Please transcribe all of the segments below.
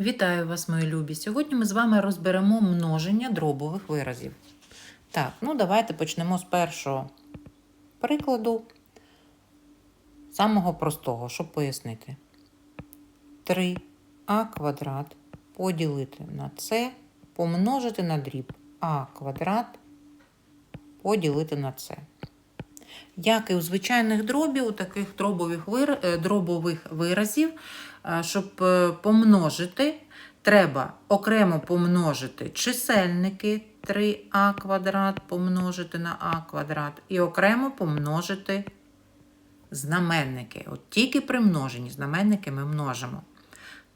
Вітаю вас, мої любі! Сьогодні ми з вами розберемо множення дробових виразів. Так, ну давайте почнемо з першого прикладу, самого простого, щоб пояснити. 3а квадрат поділити на c, помножити на дріб а квадрат поділити на c. Як і у звичайних дробів, у таких дробових, вир... е, дробових виразів, е, щоб е, помножити, треба окремо помножити чисельники 3а квадрат помножити на а квадрат і окремо помножити знаменники. От тільки при множенні знаменники ми множимо.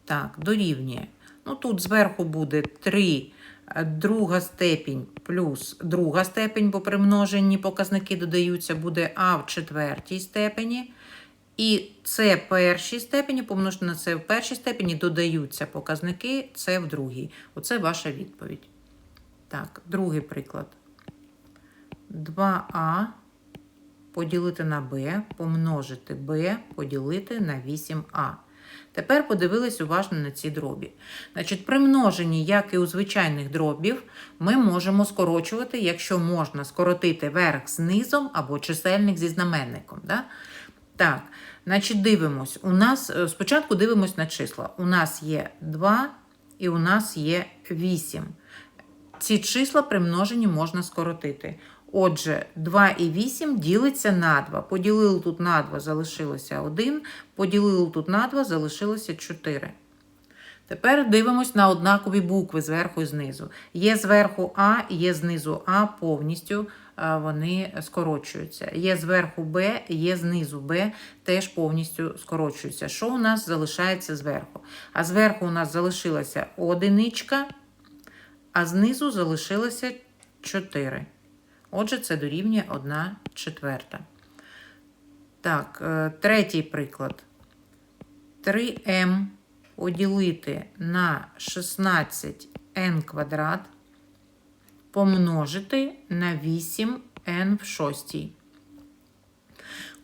Так, дорівнює. Ну тут зверху буде 3 е, друга степінь плюс друга степень, бо при множенні показники додаються, буде а в четвертій степені. І це першій степені, помножити на це в першій степені, додаються показники, це в другій. Оце ваша відповідь. Так, другий приклад. 2а поділити на b, помножити b, поділити на 8а. Тепер подивились уважно на ці дробі. Значить, при множенні, як і у звичайних дробів, ми можемо скорочувати, якщо можна скоротити верх з низом або чисельник зі знаменником. Да? Так, значить, дивимось. У нас е, спочатку дивимось на числа. У нас є 2 і у нас є 8. Ці числа при множенні можна скоротити. Отже, 2 і 8 ділиться на 2. Поділили тут на 2, залишилося 1. Поділили тут на 2, залишилося 4. Тепер дивимось на однакові букви зверху і знизу. Є зверху А, є знизу А повністю вони скорочуються. Є зверху Б, є знизу Б, теж повністю скорочуються. Що у нас залишається зверху? А зверху у нас залишилася одиничка, а знизу залишилося 4. Отже, це дорівнює 1 четверта. Так, е, третій приклад. 3m поділити на 16n квадрат помножити на 8n в шостій.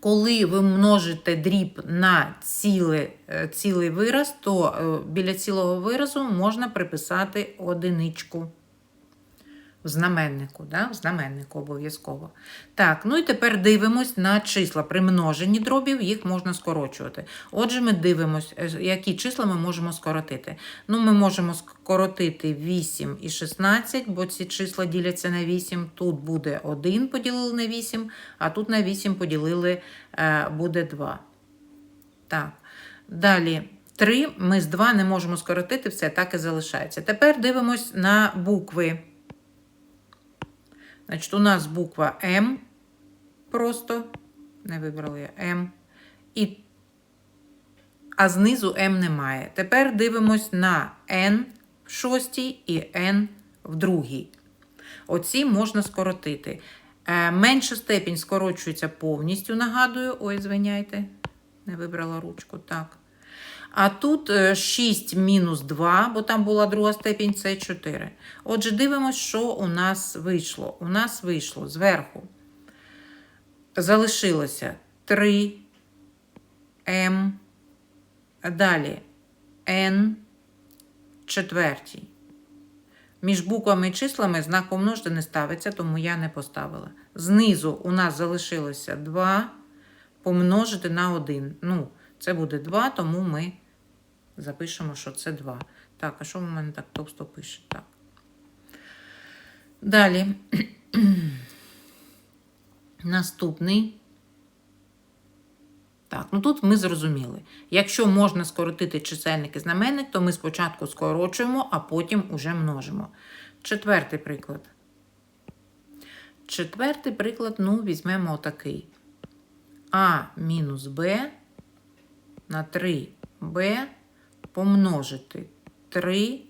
Коли ви множите дріб на ціле, е, цілий вираз, то е, біля цілого виразу можна приписати одиничку. В знаменнику, да? знаменнику обов'язково. Так, ну і тепер дивимось на числа. При множенні дробів їх можна скорочувати. Отже, ми дивимось, е, які числа ми можемо скоротити. Ну, ми можемо скоротити 8 і 16, бо ці числа діляться на 8. Тут буде 1 поділили на 8, а тут на 8 поділили е, буде 2. Так. Далі 3 ми з 2 не можемо скоротити, все так і залишається. Тепер дивимось на букви. Значить, у нас буква М просто, не вибрала я М. І, а знизу М немає. Тепер дивимось на Н в шостій і Н в другій. Оці можна скоротити. Е, Менша степінь скорочується повністю, нагадую. Ой, звиняйте, не вибрала ручку. Так. А тут е, 6 мінус 2, бо там була друга степінь, це 4. Отже, дивимося, що у нас вийшло. У нас вийшло зверху. Залишилося 3 М. Далі N четвертій. Між буквами і числами знак помножити не ставиться, тому я не поставила. Знизу у нас залишилося 2 помножити на 1. Ну, це буде 2, тому ми запишемо, що це 2. Так, а що в мене так товсто пише? Так. Далі. Наступний. Так, ну тут ми зрозуміли. Якщо можна скоротити чисельник і знаменник, то ми спочатку скорочуємо, а потім уже множимо. Четвертий приклад. Четвертий приклад, ну, візьмемо отакий. А мінус Б на 3b помножити 3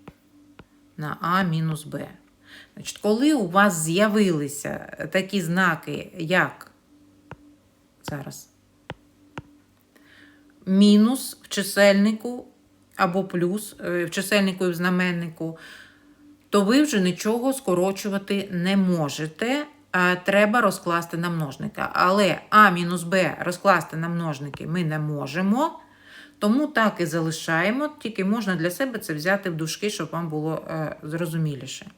на а мінус b. Значить, коли у вас з'явилися такі знаки, як зараз мінус в чисельнику або плюс е, в чисельнику і в знаменнику, то ви вже нічого скорочувати не можете. Треба розкласти на множника. Але А мінус Б розкласти на множники ми не можемо. Тому так і залишаємо, тільки можна для себе це взяти в дужки, щоб вам було е, зрозуміліше.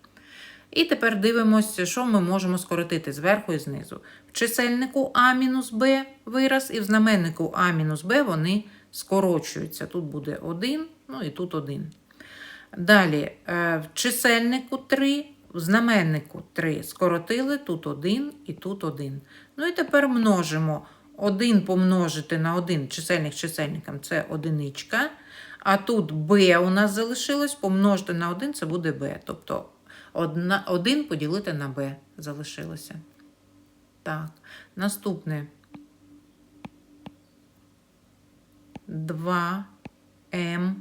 І тепер дивимося, що ми можемо скоротити зверху і знизу. В чисельнику А-Б вираз, і в знаменнику А-Б вони скорочуються. Тут буде 1, ну і тут 1. Далі, е, в чисельнику 3, в знаменнику 3 скоротили, тут 1 і тут 1. Ну і тепер множимо 1 помножити на 1 чисельник чисельником це одиничка. А тут b у нас залишилось, помножити на 1 це буде b. Тобто 1 поділити на b залишилося. Так, наступне 2m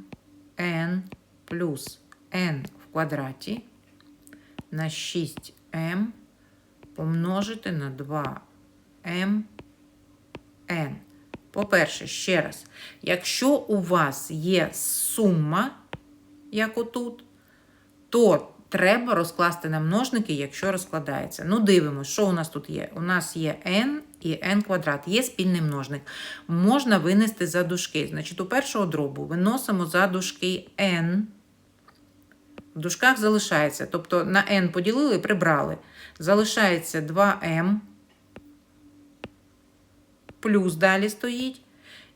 n плюс n в квадраті на 6m помножити на 2m n. По-перше, ще раз, якщо у вас є сума, як отут, то треба розкласти на множники, якщо розкладається. Ну, дивимося, що у нас тут є. У нас є n і n квадрат, є спільний множник. Можна винести за дужки. Значить, у першого дробу виносимо за дужки n. В дужках залишається. Тобто на n поділили і прибрали. Залишається 2m. Плюс далі стоїть.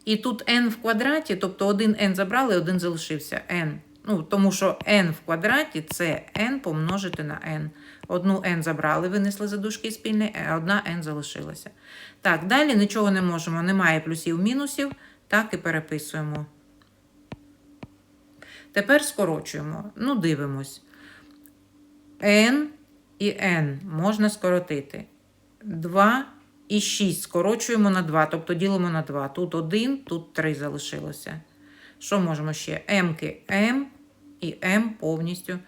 І тут n в квадраті, тобто один n забрали, один залишився n. Ну, тому що n в квадраті це n помножити на n. Одну n забрали, винесли за дужки спільний, а одна n залишилася. Так, далі нічого не можемо, немає плюсів, мінусів. Так і переписуємо. Тепер скорочуємо. Ну, дивимось. n і n можна скоротити. 2 і 6 скорочуємо на 2, тобто ділимо на 2. Тут 1, тут 3 залишилося. Що можемо ще? М-ки М і М повністю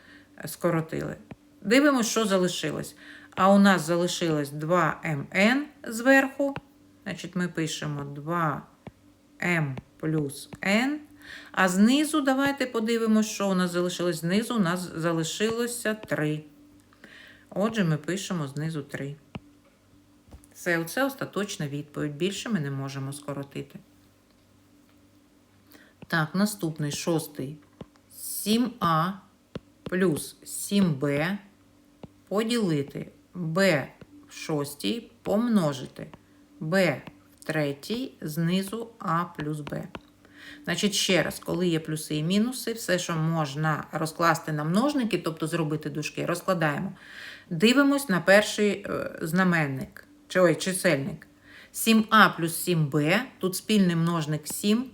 скоротили. Дивимося, що залишилось. А у нас залишилось 2mn зверху. Значить, ми пишемо 2m плюс n. А знизу, давайте подивимося, що у нас залишилось. Знизу у нас залишилося 3. Отже, ми пишемо знизу 3. Це оце остаточна відповідь. Більше ми не можемо скоротити. Так, наступний шостий. 7а плюс 7b поділити b в шостій помножити b в третій знизу а плюс b. Значить, ще раз, коли є плюси і мінуси, все, що можна розкласти на множники, тобто зробити дужки, розкладаємо. Дивимось на перший е, знаменник, чи чисельник. 7а плюс 7b, тут спільний множник 7,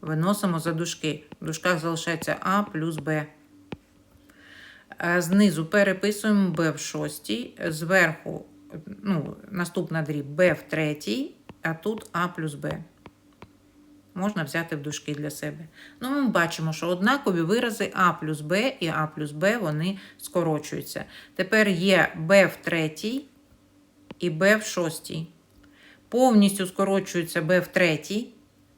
виносимо за дужки. В дужках залишається а плюс b. Е, Знизу переписуємо b в шостій, зверху ну, наступна дріб b в третій, а тут а плюс b. Можна взяти в дужки для себе. Ну, ми бачимо, що однакові вирази а плюс b і а плюс b вони скорочуються. Тепер є b в третій і b в шостій. Повністю скорочується b в третій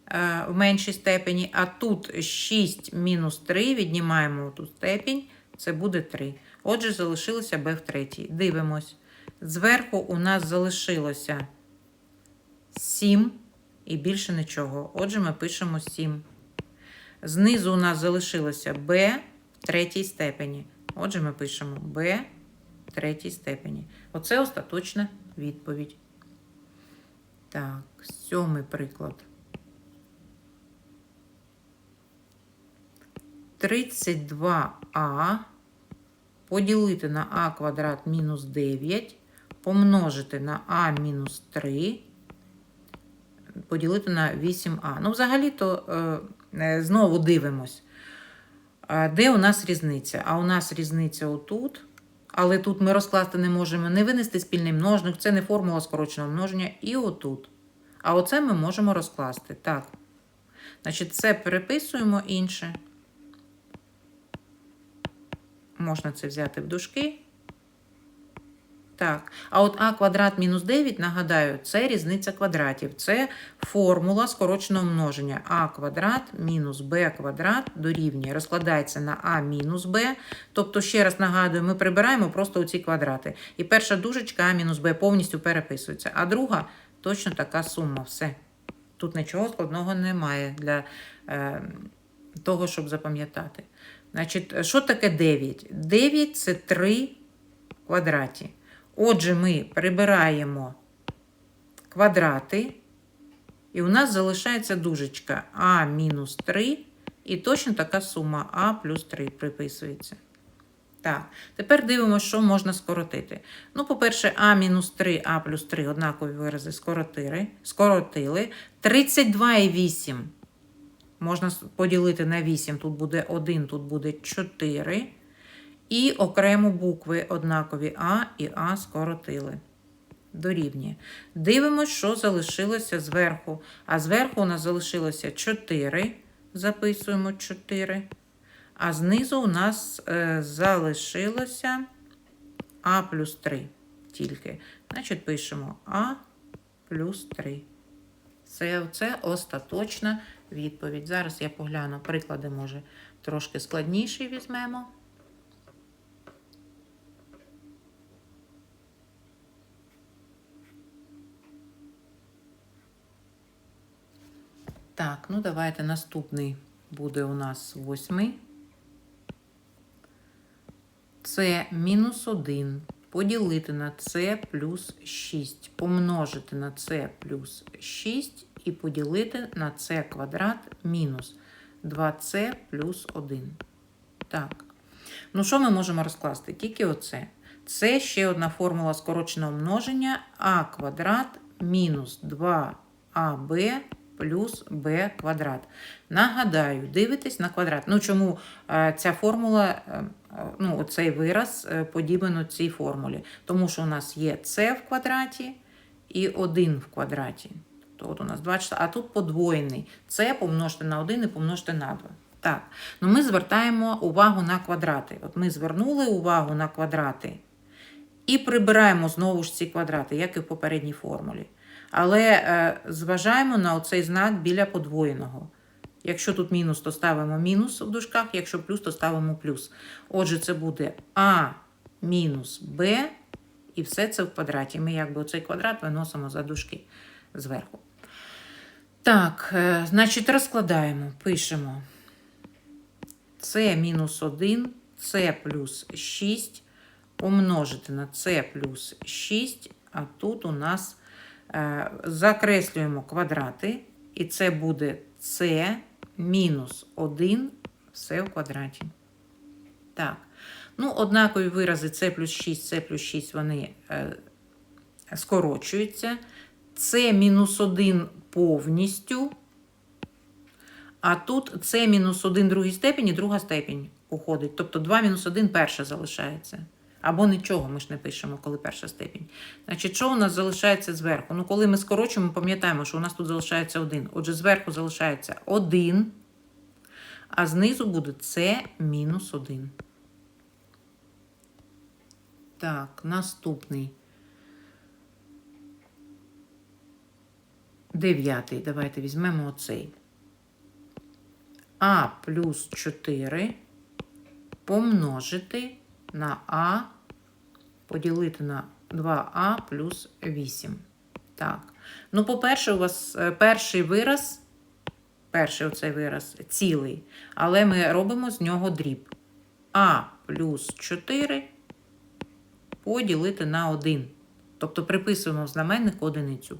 е, в меншій степені, а тут 6 мінус 3, віднімаємо ту степінь, це буде 3. Отже, залишилося b в третій. Дивимось. Зверху у нас залишилося 7 і більше нічого. Отже, ми пишемо 7. Знизу у нас залишилося b в третій степені. Отже, ми пишемо b в третій степені. Оце остаточна відповідь. Так, сьомий приклад. 32а поділити на а квадрат мінус 9, помножити на а мінус 3, поділити на 8а. Ну, взагалі-то е, е, знову дивимось, де у нас різниця. А у нас різниця отут. Але тут ми розкласти не можемо не винести спільний множник, це не формула скороченого множення, і отут. А оце ми можемо розкласти. Так. Значить, це переписуємо інше. Можна це взяти в дужки. Так. А от а квадрат мінус 9, нагадаю, це різниця квадратів. Це формула скороченого множення. а квадрат мінус b квадрат дорівнює. Розкладається на а мінус b. Тобто, ще раз нагадую, ми прибираємо просто оці квадрати. І перша дужечка а мінус b повністю переписується. А друга точно така сума. Все. Тут нічого складного немає для е, того, щоб запам'ятати. Значить, що таке 9? 9 це 3 квадраті. Отже, ми прибираємо квадрати, і у нас залишається дужечка А мінус 3, і точно така сума А плюс 3 приписується. Так, тепер дивимося, що можна скоротити. Ну, по-перше, А мінус 3, А плюс 3 однакові вирази скоротили. скоротили. 32,8 можна поділити на 8. Тут буде 1, тут буде 4. І окремо букви однакові А і А скоротили. Дорівнює. Дивимось, що залишилося зверху. А зверху у нас залишилося 4. Записуємо 4. А знизу у нас е, залишилося А плюс 3 тільки. Значить, пишемо А плюс 3. Це, це остаточна відповідь. Зараз я погляну приклади, може, трошки складніші візьмемо. Так, ну давайте наступний буде у нас восьмий. Це мінус 1 поділити на це плюс 6, помножити на це плюс 6 і поділити на це квадрат мінус 2це плюс 1. Так. Ну, що ми можемо розкласти? Тільки оце. Це ще одна формула скороченого множення а квадрат мінус 2аб плюс b квадрат. Нагадаю, дивитесь на квадрат. Ну, чому е, ця формула, е, ну, оцей вираз е, подібен цій формулі? Тому що у нас є c в квадраті і 1 в квадраті. Тобто от у нас 2 числа, а тут подвоєний. Це помножити на 1 і помножити на 2. Так, ну ми звертаємо увагу на квадрати. От ми звернули увагу на квадрати і прибираємо знову ж ці квадрати, як і в попередній формулі. Але е, зважаємо на оцей знак біля подвоєного. Якщо тут мінус, то ставимо мінус в дужках, якщо плюс, то ставимо плюс. Отже, це буде А мінус Б, і все це в квадраті. Ми якби оцей квадрат виносимо за дужки зверху. Так, е, значить, розкладаємо, пишемо. С мінус 1, С плюс 6 помножити на С плюс 6, а тут у нас закреслюємо квадрати, і це буде С мінус 1 все в квадраті. Так. Ну, однакові вирази С плюс 6, С плюс 6, вони е, скорочуються. С мінус 1 повністю. А тут С мінус 1 другій степені, друга степень уходить. Тобто 2 мінус 1 перша залишається. Або нічого ми ж не пишемо, коли перша степень. Значить, що у нас залишається зверху? Ну, коли ми скорочуємо, пам'ятаємо, що у нас тут залишається 1. Отже, зверху залишається 1, а знизу буде С мінус 1. Так, наступний. Дев'ятий. Давайте візьмемо оцей. А плюс 4 помножити на А поділити на 2А плюс 8. Так. Ну, по-перше, у вас е, перший вираз, перший оцей вираз цілий, але ми робимо з нього дріб. А плюс 4 поділити на 1. Тобто приписуємо в знаменник одиницю.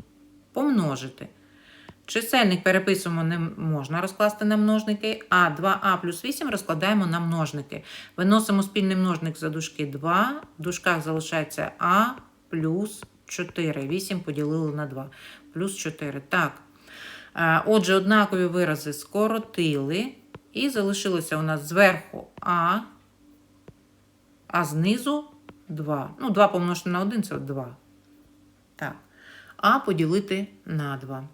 Помножити. Чисельник переписуємо не можна розкласти на множники, а 2а плюс 8 розкладаємо на множники. Виносимо спільний множник за дужки 2, в дужках залишається а плюс 4. 8 поділили на 2. Плюс 4. Так. Отже, однакові вирази скоротили. І залишилося у нас зверху а, а знизу 2. Ну, 2 помножити на 1 це 2. Так. А поділити на 2.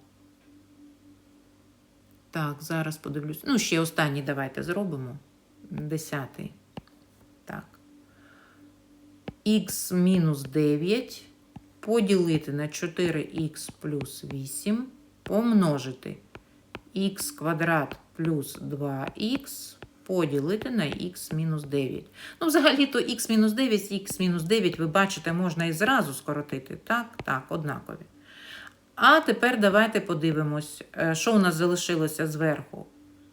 Так, зараз подивлюсь. Ну, ще останній давайте зробимо. Десятий. Так. Х мінус 9 поділити на 4х плюс 8 помножити х квадрат плюс 2х поділити на х мінус 9. Ну, взагалі-то х мінус 9 х мінус 9, ви бачите, можна і зразу скоротити. Так, так, однакові. А тепер давайте подивимось, е, що у нас залишилося зверху.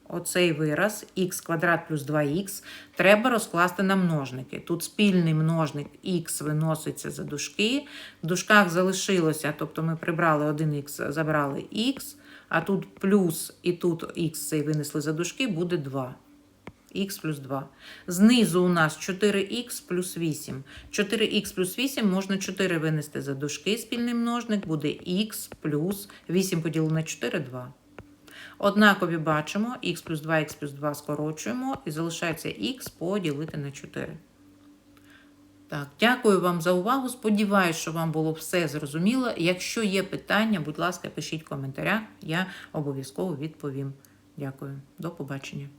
Оцей вираз х квадрат плюс 2х треба розкласти на множники. Тут спільний множник х виноситься за дужки. В дужках залишилося, тобто ми прибрали 1х, забрали х, а тут плюс і тут х цей винесли за дужки, буде 2. Х плюс 2. Знизу у нас 4х плюс 8. 4х плюс 8 можна 4 винести за дужки. Спільний множник буде х плюс 8 поділено на 4 – 2. Однакові бачимо, х плюс 2, х плюс 2 скорочуємо і залишається х поділити на 4. Так, дякую вам за увагу. Сподіваюсь, що вам було все зрозуміло. Якщо є питання, будь ласка, пишіть в коментарях, я обов'язково відповім. Дякую, до побачення.